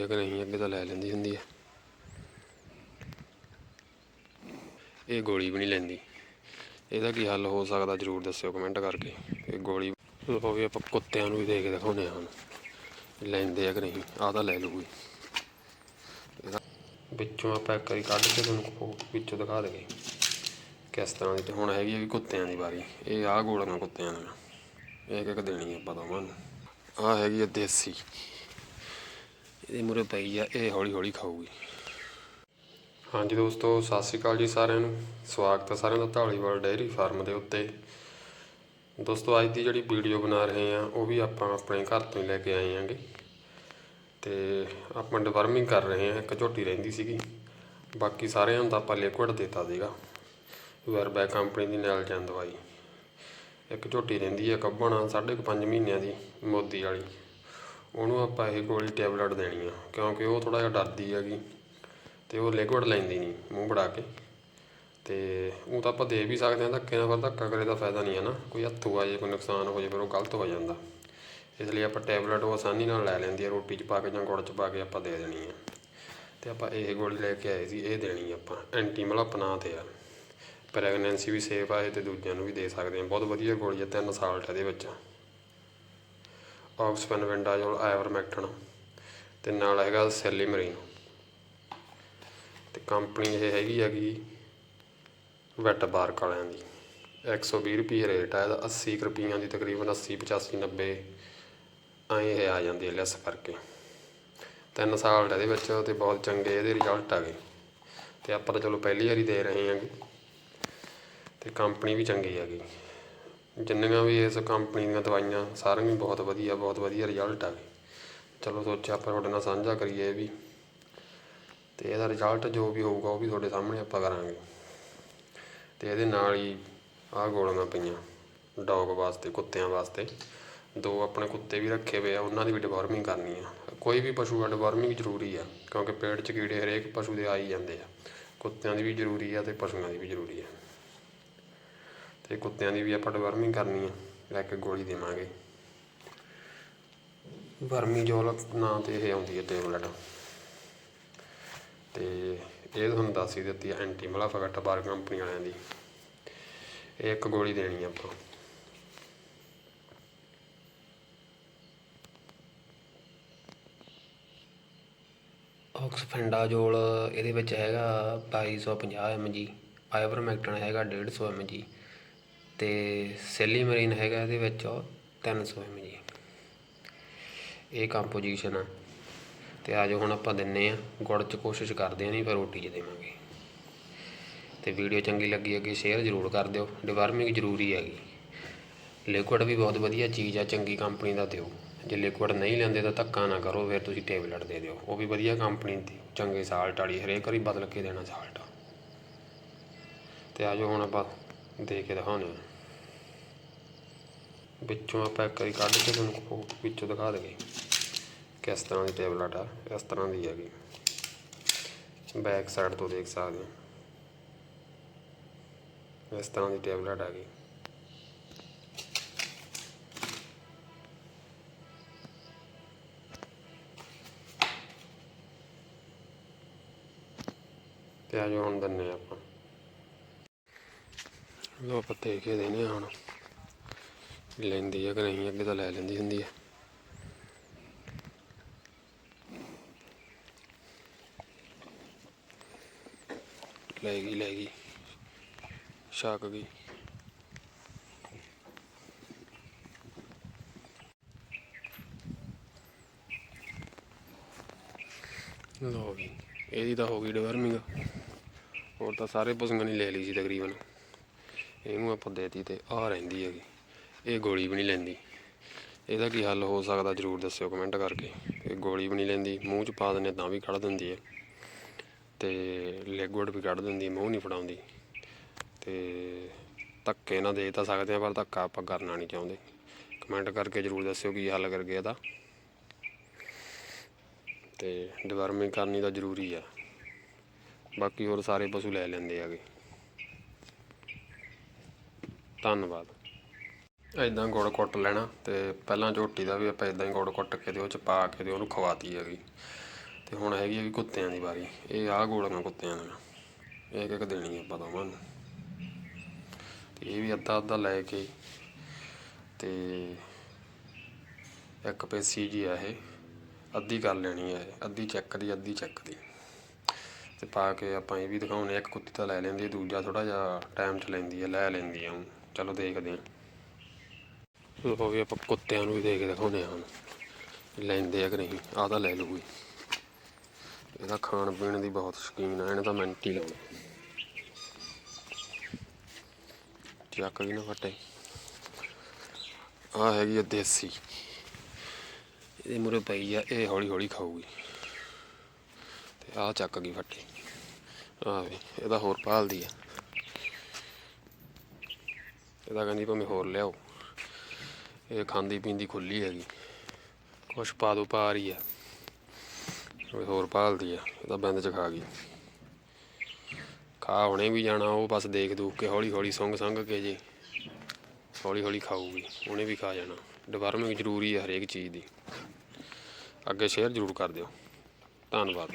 ਲੈਂਦੀ ਕਿ ਨਹੀਂ, ਅੱਗੇ ਤਾਂ ਲੈ ਲੈਂਦੀ ਹੁੰਦੀ ਹੈ ਇਹ ਗੋਲੀ ਵੀ ਨਹੀਂ ਲੈਂਦੀ। ਇਹਦਾ ਕੀ ਹੱਲ ਹੋ ਸਕਦਾ ਜਰੂਰ ਦੱਸਿਓ ਕਮੈਂਟ ਕਰਕੇ। ਇਹ ਗੋਲੀ ਲਓ ਵੀ ਆਪਾਂ ਕੁੱਤਿਆਂ ਨੂੰ ਵੀ ਦੇ ਕੇ ਦਿਖਾਉਂਦੇ ਹਾਂ ਹੁਣ। ਲੈਂਦੇ ਆ ਕਿ ਨਹੀਂ, ਆਹ ਤਾਂ ਲੈ ਲੂਗੀ ਇਹਦਾ ਵਿੱਚੋਂ ਆਪਾਂ ਇੱਕ ਵਾਰੀ ਕੱਢ ਕੇ ਤੁਹਾਨੂੰ ਵਿੱਚੋਂ ਦਿਖਾ ਦੇਗੇ ਕਿਸ ਤਰ੍ਹਾਂ ਦੀ ਤੇ ਹੁਣ ਹੈਗੀ ਹੈ ਵੀ ਕੁੱਤਿਆਂ ਦੀ ਵਾਰੀ। ਇਹ ਆਹ ਗੋਲੀਆਂ ਕੁੱਤਿਆਂ ਦੀਆਂ। ਇੱਕ ਇੱਕ ਦੇਣੀ ਆਪਾਂ ਦੋਵਾਂ ਨੂੰ। ਆਹ ਹੈਗੀ ਹੈ ਦੇਸੀ। ਇਹਦੇ ਮੂਰੇ ਪਈ ਆ, ਇਹ ਹੌਲੀ ਹੌਲੀ ਖਾਊਗੀ। ਹਾਂਜੀ ਦੋਸਤੋ, ਸਤਿ ਸ਼੍ਰੀ ਅਕਾਲ ਜੀ ਸਾਰਿਆਂ ਨੂੰ। ਸਵਾਗਤ ਹੈ ਸਾਰਿਆਂ ਦਾ ਢਾਲੀਵਾਲ ਡੇਅਰੀ ਫਾਰਮ ਦੇ ਉੱਤੇ। ਦੋਸਤੋ, ਅੱਜ ਦੀ ਜਿਹੜੀ ਵੀਡੀਓ ਬਣਾ ਰਹੇ ਆ ਉਹ ਵੀ ਆਪਾਂ ਆਪਣੇ ਘਰ ਤੋਂ ਹੀ ਲੈ ਕੇ ਆਏ ਆਂਗੇ ਤੇ ਆਪਾਂ ਡਿਵਰਮਿੰਗ ਕਰ ਰਹੇ ਆ ਇੱਕ ਝੋਟੀ ਰਹਿੰਦੀ ਸੀਗੀ। ਬਾਕੀ ਸਾਰਿਆਂ ਨੂੰ ਤਾਂ ਆਪਾਂ ਲਿਕੁਇਡ ਦਿੱਤਾ ਸੀਗਾ। ਵੈਰਬੈ ਕੰਪਨੀ ਦੀ ਨਾਲ ਜਾਂ ਦਵਾਈ ਇੱਕ ਝੋਟੀ ਰਹਿੰਦੀ ਹੈ ਕੱਬਣ, ਸਾਢੇ ਕੁ ਪੰਜ ਮਹੀਨਿਆਂ ਦੀ, ਮੋਦੀ ਵਾਲੀ। ਉਹਨੂੰ ਆਪਾਂ ਇਹ ਗੋਲੀ ਟੈਬਲੇਟ ਦੇਣੀ ਆ, ਕਿਉਂਕਿ ਉਹ ਥੋੜਾ ਜਿਹਾ ਡਰਦੀ ਹੈਗੀ ਤੇ ਉਹ ਲਿਕੁਇਡ ਲੈਂਦੀ ਨਹੀਂ ਮੂੰਹ ਬੜਾ ਕੇ। ਤੇ ਉਹ ਤਾਂ ਆਪਾਂ ਦੇ ਵੀ ਸਕਦੇ ਹਾਂ ਧੱਕੇ ਨਾਲ ਪਰ ਧੱਕਾ ਕਰੇ ਦਾ ਫਾਇਦਾ ਨਹੀਂ ਹੈ ਨਾ, ਕੋਈ ਹੱਥੋਂ ਆ ਜੇ, ਕੋਈ ਨੁਕਸਾਨ ਹੋ ਜੇ, ਫਿਰ ਉਹ ਗਲਤ ਹੋ ਜਾਂਦਾ। ਇਸ ਲਈ ਆਪਾਂ ਟੈਬਲੇਟ ਉਹ ਆਸਾਨੀ ਨਾਲ ਲੈ ਲੈਂਦੀ ਹੈ ਰੋਟੀ 'ਚ ਪਾ ਕੇ ਜਾਂ ਗੁੜ 'ਚ ਪਾ ਕੇ ਆਪਾਂ ਦੇ ਦੇਣੀ ਆ। ਤੇ ਆਪਾਂ ਇਹ ਗੋਲੀ ਲੈ ਕੇ ਆਏ ਸੀ, ਇਹ ਦੇਣੀ ਆਪਾਂ ਐਂਟੀ ਮਲਪ ਨਾਂ ਤੇ ਆ। ਪ੍ਰੈਗਨੈਂਸੀ ਵੀ ਸੇਫ ਆ, ਇਹ ਤੇ ਦੂਜਿਆਂ ਨੂੰ ਵੀ ਦੇ ਸਕਦੇ ਹਾਂ ਬਹੁਤ ਵਧੀਆ ਗੋਲੀ ਆ, ਤਿੰਨ ਸਾਲ ਇਹਦੇ ਵਿੱਚ। ਆਕਸਫੈਨ ਵੈਂਡਾਜੋਲ ਆਇਵਰਮੈਕਟਨ ਤੇ ਨਾਲ ਹੈਗਾ ਸੈਲੀਮਰੀਨ ਤੇ ਕੰਪਨੀ ਇਹ ਹੈਗੀ ਹੈਗੀ ਵੈਟ ਬਾਰਕ ਵਾਲਿਆਂ ਦੀ। 120 ਰੁਪਏ ਰੇਟ ਆ, ਇਹਦਾ 80 ਕੁ ਰੁਪਈਆਂ ਦੀ ਤਕਰੀਬਨ 80 85 90 ਐਂ ਇਹ ਆ ਜਾਂਦੀ ਹੈ ਲੈਸ ਕਰਕੇ। ਤਿੰਨ ਸਾਲ ਦਾ ਇਹਦੇ ਵਿੱਚ ਤੇ ਬਹੁਤ ਚੰਗੇ ਇਹਦੇ ਰਿਜ਼ਲਟ ਆ ਗਏ। ਤੇ ਆਪਾਂ ਤਾਂ ਚਲੋ ਪਹਿਲੀ ਵਾਰੀ ਦੇ ਰਹੇ ਹਾਂਗੇ। ਤੇ ਕੰਪਨੀ ਵੀ ਚੰਗੀ ਹੈਗੀ। ਜਿੰਨੀਆਂ ਵੀ ਇਸ ਕੰਪਨੀ ਦੀਆਂ ਦਵਾਈਆਂ, ਸਾਰੀਆਂ ਹੀ ਬਹੁਤ ਵਧੀਆ ਬਹੁਤ ਵਧੀਆ ਰਿਜ਼ਲਟ ਆ ਗਏ। ਚਲੋ ਸੋਚਿਆ ਆਪਾਂ ਤੁਹਾਡੇ ਨਾਲ ਸਾਂਝਾ ਕਰੀਏ ਇਹ ਵੀ। ਤੇ ਇਹਦਾ ਰਿਜ਼ਲਟ ਜੋ ਵੀ ਹੋਊਗਾ, ਉਹ ਵੀ ਤੁਹਾਡੇ ਸਾਹਮਣੇ ਆਪਾਂ ਕਰਾਂਗੇ। ਤੇ ਇਹਦੇ ਨਾਲ ਹੀ ਆਹ ਗੋਲੀਆਂ ਪਈਆਂ ਡੌਗ ਵਾਸਤੇ, ਕੁੱਤਿਆਂ ਵਾਸਤੇ। ਦੋ ਆਪਣੇ ਕੁੱਤੇ ਵੀ ਰੱਖੇ ਹੋਏ ਆ, ਉਹਨਾਂ ਦੀ ਵੀ ਡਿਵੋਰਮਿੰਗ ਕਰਨੀ ਆ। ਕੋਈ ਵੀ ਪਸ਼ੂ ਆ ਡਿਵੋਰਮਿੰਗ ਜ਼ਰੂਰੀ ਆ, ਕਿਉਂਕਿ ਪੇਟ 'ਚ ਕੀੜੇ ਹਰੇਕ ਪਸ਼ੂ ਦੇ ਆ ਹੀ ਜਾਂਦੇ ਆ। ਕੁੱਤਿਆਂ ਦੀ ਵੀ ਜ਼ਰੂਰੀ ਆ ਤੇ ਪਸ਼ੂਆਂ ਦੀ ਵੀ ਜ਼ਰੂਰੀ ਆ। ਤੇ ਕੁੱਤਿਆਂ ਦੀ ਵੀ ਆਪਾਂ ਡਿਵਰਮਿੰਗ ਕਰਨੀ ਆ, ਲੈ ਕੇ ਗੋਲੀ ਦੇਵਾਂਗੇ। ਵਰਮੀ ਜੋਲ ਨਾਂ ਤੇ ਇਹ ਆਉਂਦੀ ਹੈ ਟੇਬਲੇਟ ਤੇ ਇਹ ਤੁਹਾਨੂੰ ਦੱਸ ਹੀ ਦਿੱਤੀ ਹੈ ਐਂਟੀ ਮਲਾਫਾਗਟ ਬਾਰ ਕੰਪਨੀ ਵਾਲਿਆਂ ਦੀ। ਇਹ ਇੱਕ ਗੋਲੀ ਦੇਣੀ ਆ ਆਪਾਂ। ਆਕਸਫੈਂਡਾਜੋਲ ਇਹਦੇ ਵਿੱਚ ਹੈਗਾ 2250 mg ਆਇਵਰਮੈਕਟਨ ਹੈਗਾ 150 mg ਤੇ ਸੈਲੀਮਰੀਨ ਹੈਗਾ ਇਹਦੇ ਵਿੱਚ 300 mg ਇਹ ਕੰਪੋਜੀਸ਼ਨ ਆ। ਤੇ ਆਜੋ ਹੁਣ ਆਪਾਂ ਦਿੰਨੇ ਆ, ਗੁੜ ਚ ਕੋਸ਼ਿਸ਼ ਕਰਦੇ ਆ ਨਹੀਂ ਪਰ ਰੋਟੀ 'ਚ ਦੇਵਾਂਗੇ। ਤੇ ਵੀਡੀਓ ਚੰਗੀ ਲੱਗੀ ਅੱਗੇ ਸ਼ੇਅਰ ਜ਼ਰੂਰ ਕਰ ਦਿਓ ਡਿਵਰਮਿੰਗ ਜ਼ਰੂਰੀ ਹੈਗੀ। ਲਿਕੁਇਡ ਵੀ ਬਹੁਤ ਵਧੀਆ ਚੀਜ਼ ਆ, ਚੰਗੀ ਕੰਪਨੀ ਦਾ ਦਿਓ। ਜੇ ਲਿਕੁਇਡ ਨਹੀਂ ਲੈਂਦੇ ਤਾਂ ਧੱਕਾ ਨਾ ਕਰੋ, ਫਿਰ ਤੁਸੀਂ ਟੇਬਲੇਟ ਦੇ ਦਿਓ। ਉਹ ਵੀ ਵਧੀਆ ਕੰਪਨੀ ਦੀ, ਚੰਗੇ ਸਾਲਟ ਵਾਲੀ, ਹਰੇਕ ਵਾਰੀ ਬਦਲ ਕੇ ਦੇਣਾ ਸਾਲਟ। ਤੇ ਆਜੋ ਹੁਣ ਆਪਾਂ ਦੇ ਕੇ ਦਿਖਾਉਂਦੇ ਹਾਂ ਵਿੱਚੋਂ ਆਪਾਂ ਇੱਕ ਵਾਰੀ ਕੱਢ ਕੇ ਤੁਹਾਨੂੰ ਵਿੱਚੋਂ ਦਿਖਾ ਦੇਗੇ ਕਿਸ ਤਰ੍ਹਾਂ ਦੀ ਟੇਬਲੇਟ ਆ, ਇਸ ਤਰ੍ਹਾਂ ਦੀ ਹੈਗੀ ਬੈਕ ਸਾਈਡ ਤੋਂ ਦੇਖ ਸਕਦੇ ਹੋ। ਇਸ ਤਰ੍ਹਾਂ ਦੀ ਟੇਬਲਟ ਆ ਗਈ ਤੇ ਆ ਜੋ ਹੁਣ ਦੰਨੇ ਆਪਾਂ। ਲੋ ਆਪਾਂ ਦੇ ਕੇ ਦੇਣੇ ਆ ਹੁਣ। ਲੈਂਦੀ ਹੈ ਕਿ ਨਹੀਂ, ਅੱਗੇ ਤਾਂ ਲੈ ਲੈਂਦੀ ਹੁੰਦੀ ਹੈ ਲੈ ਗਈ ਲੈ ਗਈ। ਛਕ ਗਈ। ਲੋ ਵੀ, ਇਹਦੀ ਤਾਂ ਹੋ ਗਈ ਡਿਵਰਮਿੰਗ ਹੋਰ ਤਾਂ ਸਾਰੇ ਪਸ਼ੂਆਂ ਨਹੀਂ ਲੈ ਲਈ ਸੀ ਤਕਰੀਬਨ। ਇਹਨੂੰ ਆਪਾਂ ਦੇਤੀ ਤੇ ਆ ਰਹਿੰਦੀ ਹੈਗੀ। ਇਹ ਗੋਲੀ ਵੀ ਨਹੀਂ ਲੈਂਦੀ। ਇਹਦਾ ਕੀ ਹੱਲ ਹੋ ਸਕਦਾ ਜਰੂਰ ਦੱਸਿਓ ਕਮੈਂਟ ਕਰਕੇ। ਇਹ ਗੋਲੀ ਵੀ ਨਹੀਂ ਲੈਂਦੀ, ਮੂੰਹ 'ਚ ਪਾ ਦਿੰਦੇ ਤਾਂ ਵੀ ਕੱਢ ਦਿੰਦੀ ਹੈ ਤੇ ਲਿਕੁਇਡ ਵੀ ਕੱਢ ਦਿੰਦੀ, ਮੂੰਹ ਨਹੀਂ ਫੜਾਉਂਦੀ। ਤੇ ਧੱਕੇ ਨਾਲ ਦੇ ਤਾਂ ਸਕਦੇ ਆ, ਪਰ ਧੱਕਾ ਆਪਾਂ ਕਰਨਾ ਨਹੀਂ ਚਾਹੁੰਦੇ। ਕਮੈਂਟ ਕਰਕੇ ਜਰੂਰ ਦੱਸਿਓ ਕੀ ਹੱਲ ਕਰਕੇ ਇਹਦਾ। ਤੇ ਡਿਵਰਮਿੰਗ ਕਰਨੀ ਤਾਂ ਜ਼ਰੂਰੀ ਆ। ਬਾਕੀ ਹੋਰ ਸਾਰੇ ਪਸ਼ੂ ਲੈ ਲੈਂਦੇ ਆਗੇ ਧੰਨਵਾਦ। ਐਦਾਂ ਗੁੜ ਕੁੱਟ ਲੈਣਾ ਤੇ ਪਹਿਲਾਂ ਝੋਟੀ ਦਾ ਵੀ ਆਪਾਂ ਐਦਾਂ ਹੀ ਗੁੜ ਕੁੱਟ ਕੇ ਤੇ ਉਹ ਚ ਪਾ ਕੇ ਤੇ ਉਹਨੂੰ ਖਵਾਤੀ ਹੈਗੀ। ਤੇ ਹੁਣ ਹੈਗੀ ਹੈ ਵੀ ਕੁੱਤਿਆਂ ਦੀ ਵਾਰੀ। ਇਹ ਆਹ ਗੋਲੀਆਂ ਕੁੱਤਿਆਂ ਦੀਆਂ ਇੱਕ ਇੱਕ ਦੇਣੀ ਆਪਾਂ ਦੋਵਾਂ ਨੂੰ। ਤੇ ਇਹ ਵੀ ਅੱਧਾ ਅੱਧਾ ਲੈ ਕੇ ਤੇ ਇੱਕ ਪੇਸੀ ਜੀ ਆ ਇਹ। ਅੱਧੀ ਕਰ ਲੈਣੀ ਹੈ ਇਹ। ਅੱਧੀ ਚੈੱਕ ਦੀ, ਅੱਧੀ ਚੈੱਕ ਦੀ। ਤੇ ਪਾ ਕੇ ਆਪਾਂ ਇਹ ਵੀ ਦਿਖਾਉਣੇ ਇੱਕ ਕੁੱਤੀ ਤਾਂ ਲੈ ਲੈਂਦੀ ਹੈ ਦੂਜਾ ਥੋੜਾ ਜਿਹਾ ਟਾਈਮ ਚ ਲੈਂਦੀ ਹੈ ਲੈ ਲੈਂਦੀ ਆ ਹੁਣ ਚਲੋ ਦੇਖਦੇ ਹਾਂ। ਲੋ ਵੀ ਆਪਾਂ ਕੁੱਤਿਆਂ ਨੂੰ ਵੀ ਦੇ ਕੇ ਦਿਖਾਉਣੇ ਆ ਲੈਂਦੇ ਆ ਕਿ ਨਹੀਂ, ਆਹ ਤਾਂ ਲੈ ਲੂਗੀ ਇਹਦਾ ਖਾਣ ਪੀਣ ਦੀ ਬਹੁਤ ਸ਼ੌਕੀਨ ਆ, ਇਹਨੇ ਤਾਂ ਮਿੰਟ ਹੀ ਲਾਉਣਾ। ਚੱਕ ਗਈ ਨਾ ਫੱਟੇ। ਆ ਹੈਗੀ ਆ ਦੇਸੀ। ਇਹਦੇ ਮੂਰੇ ਪਈ ਆ, ਇਹ ਹੌਲੀ ਹੌਲੀ ਖਾਊਗੀ। ਤੇ ਆ ਚੱਕ ਗਈ ਫੱਟੇ। ਆ ਵੀ, ਇਹਦਾ ਹੋਰ ਭਾਲਦੀ ਆ। ਇਹਦਾ ਕਹਿੰਦੀ ਭਾਵੇਂ ਹੋਰ ਲਿਆਓ। ਇਹ ਖਾਂਦੀ ਪੀਂਦੀ ਖੁੱਲੀ ਹੈਗੀ। ਕੁਛ ਪਾ ਦੋ, ਪਾ ਰਹੀ ਆ। ਉਹ ਹੋਰ ਭਾਲਦੀ ਆ ਤਾਂ ਬੰਦ ਚ ਖਾ ਗਈ। ਖਾ ਹੁਣੇ ਵੀ ਜਾਣਾ, ਉਹ ਬਸ ਦੇਖ ਦੂਖ ਕੇ ਹੌਲੀ ਹੌਲੀ ਸੰਗ ਸੰਗ ਕੇ ਜੇ ਹੌਲੀ ਹੌਲੀ ਖਾਊਗੀ, ਉਹਨੇ ਵੀ ਖਾ ਜਾਣਾ। ਡਿਵਰਮਿੰਗ ਜ਼ਰੂਰੀ ਹੈ ਹਰੇਕ ਚੀਜ਼ ਦੀ। ਅੱਗੇ ਸ਼ੇਅਰ ਜ਼ਰੂਰ ਕਰ ਦਿਓ। ਧੰਨਵਾਦ।